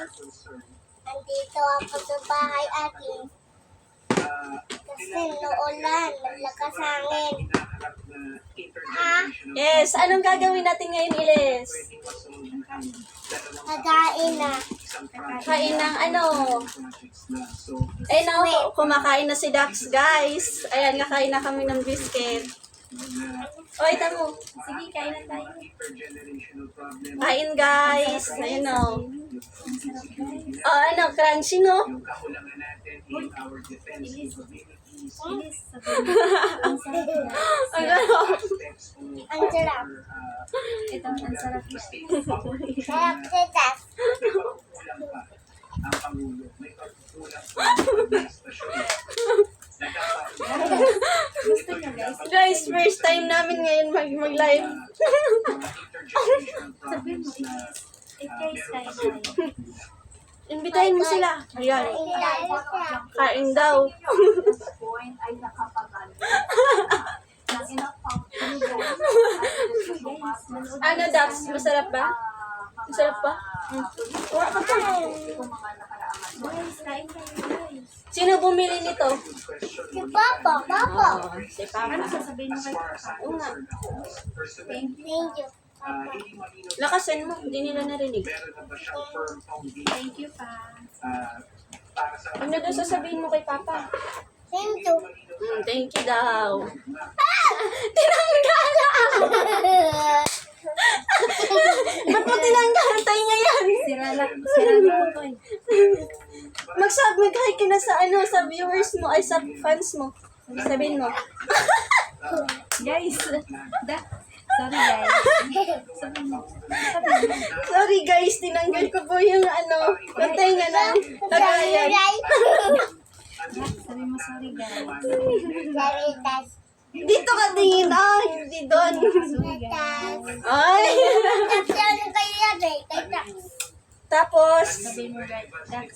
Andito ako sa bahay akin. Kasi noolan, malakas hangin. Ah, Yes, anong gagawin natin ngayon, Iles? kagain na. Kain ng ano? Eh, no, kumakain na si Dax, guys. Ayan, nakain na kami ng biscuit. Oy, tamo. Sige, kain na tayo. Kain, guys. Ayun, o. Oh, ano, crunchy, no? Ang gano'n. Ang sarap. Ito ang sarap. Sarap sitas. Gusto niyo guys? Guys, first time namin ngayon mag- mag-live. Sabihin mo, Invitahin mo sila. Ayan. Kain daw. Ano, Dax? Masarap ba? Masarap ba? Wala ka pa. Sino bumili nito? Si Papa, Papa. Oh, si Papa. Ano sasabihin mo kay Papa? Oo nga. Thank you. Papa. Lakasan mo. Hindi nila narinig. Thank you pa. Ano daw sasabihin mo kay Papa? Thank you. Hmm, thank you daw. Ah! Tinanggala! Ba't mo tinanggal? Tayo niya yan. Sira lang, sira lang po to eh. Mag-submit ka kina sa ano, sa viewers mo, ay sa fans mo. Sabihin mo. Guys, da, sorry guys. Sorry guys, tinanggal ko po yung ano, yung tenga ng lagayan. Sabi mo sorry guys. Saritas. Dito ka tingin, ah, hindi doon. Sorry guys. Ay! Kasi ano kayo yan eh? Kaya Tapos, guys.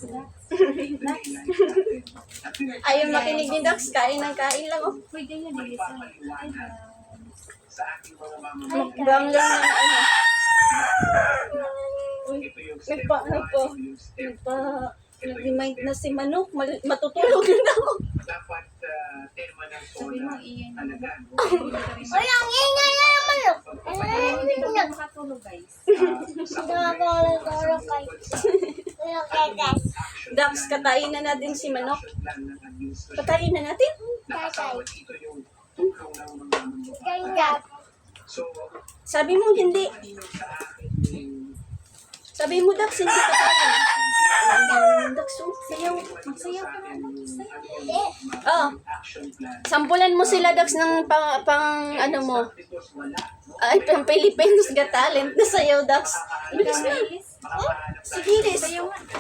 Ayaw makinig ni Dax, kain ng kain lang, oh. Uy, ganyan, Elisa. Guys. Mukbang lang ng ano. Nagpa, po, nagpa, nag-remind na si Manok, mal- matutulog na ako. Sabihin mo, iyan. Uy, ang ingay na. Ano na Hindi ka makatulog guys. Uy, okay guys. Dax, katayin na natin si Manok. Katayin na natin? Tatay. Ganda. Sabi mo, hindi. Sabi mo, Dax, hindi katayin. Dax, oh, sayaw. Magsayaw ka na. Oh, sampulan mo sila, Dax, ng pang, pang ano mo. Ay, pang Philippines Got Talent na sayaw, Dax. Bilis na. Sige, Liz.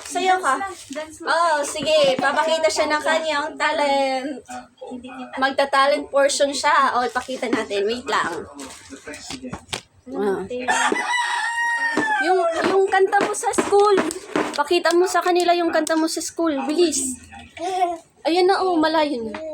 Sayaw ka. Oh, sige. Papakita siya ng kanyang talent. Magta-talent portion siya. O, ipakita natin. Wait lang. Ah. Yung, yung kanta mo sa school. Pakita mo sa kanila yung kanta mo sa school. Bilis. Ayan na, oh, malayo na.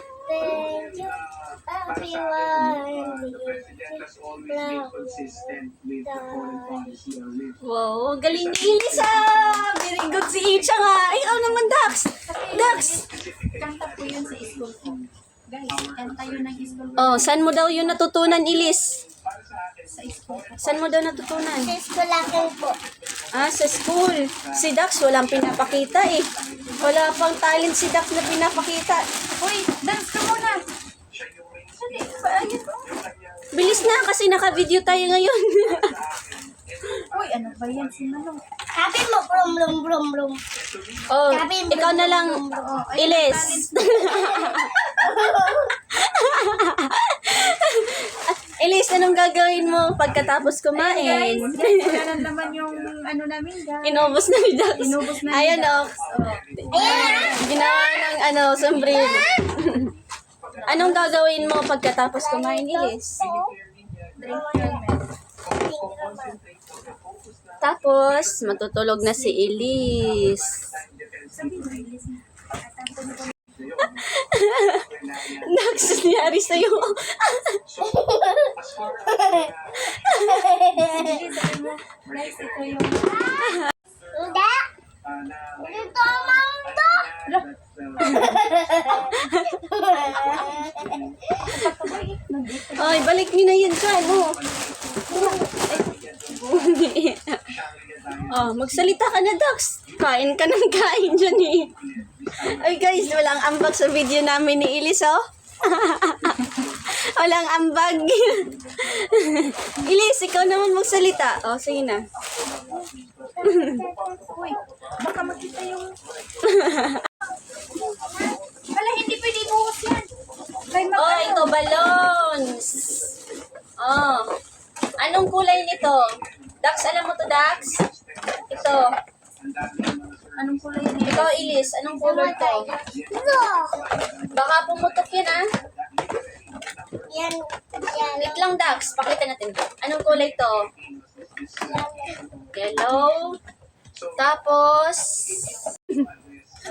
everyone. Wow, galing ni Elisa! Very good si Icha nga. Ikaw naman, Dax. Dax! Kanta po yun sa school ko. Guys, kanta yun ng school ko. Oh, saan mo daw yun natutunan, Ilis? Sa school. Saan mo daw natutunan? Sis ko lang po. Ah, sa school. Si Dax walang pinapakita eh. Wala pang talent si Dax na pinapakita. Uy, dance ka muna. Dali, paayos ko. Bilis na kasi naka-video tayo ngayon. Uy, ano ba yan si Manong? Sabi mo, brum, brum, brum, brum. oh, Sabi mo, ikaw na lang, Ilis. Ilis, anong gagawin mo pagkatapos kumain? Guys, guys, wala na naman yung ano namin guys. Inubos na ni Dax. Inubos na ni Ayan Dax. oh. Ginawa ng ano, sombrero. Anong gagawin mo pagkatapos kumain, Ilis? Drink. Tapos, matutulog na si Ilis. Dax, nangyari sa'yo. Guys, ito yung... Ay, balik niyo na yun dyan, oh. oh, magsalita ka na, Dax. Kain ka ng kain dyan, eh. Ay, guys, walang ambag sa video namin ni Ilis, oh. walang ambag. Ilis, ikaw naman magsalita. Oh, sige na. Uy, baka makita yung... Wala, hindi pwede buhos yan. Kay Oh, ito, balloons. Oh. Anong kulay nito? Dax, alam mo to, Dax? Ito. Anong kulay niya? Ikaw, Ilis, anong color to? Ito. Baka pumutok yun, ah. Yan. Yan. Wait lang, Dax. Pakita natin. Anong kulay to? Yellow. Tapos...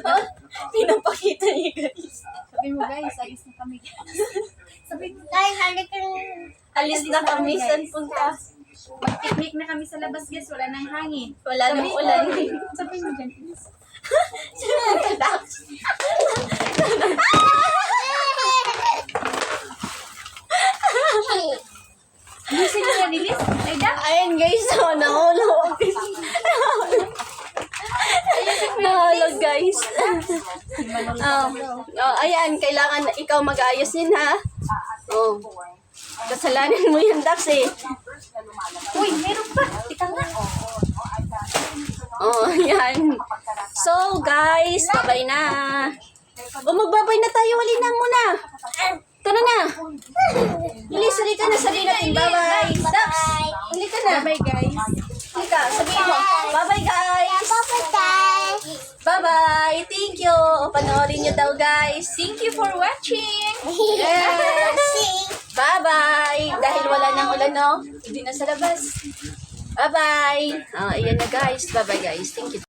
oh, pinapakita niya, guys. Sabi mo guys, ayos na kami. Sabi mo, Guys, halika Alis na kami. Saan punta? mag-picnic na kami sa labas guys, wala nang hangin. Wala nang ulan. Sabi mo dyan, please. Mo yan, Lilis. Ay, da. Ayan guys, oh, nahulog. nahulog guys. oh, oh, ayan, kailangan na ikaw mag-ayos din ha. Oh. Kasalanan mo yan, Dax eh. Uy, meron pa. Tika nga. Oh, ayan. So, guys, babay na. O, magbabay na tayo. Wali na muna. Tara na. Bilis, hali ka na. Sabihin natin, bye-bye. Dax, hali ka na. Bye guys. Hali ka, sabihin mo. Bye-bye, guys. Papatay. Bye-bye. Thank you. Panoorin nyo daw, guys. Thank you for watching. Yes. Bye-bye. Dahil wala nang ulan, no? Hindi na sa labas. Bye-bye. Oh, ayan na, guys. Bye-bye, guys. Thank you.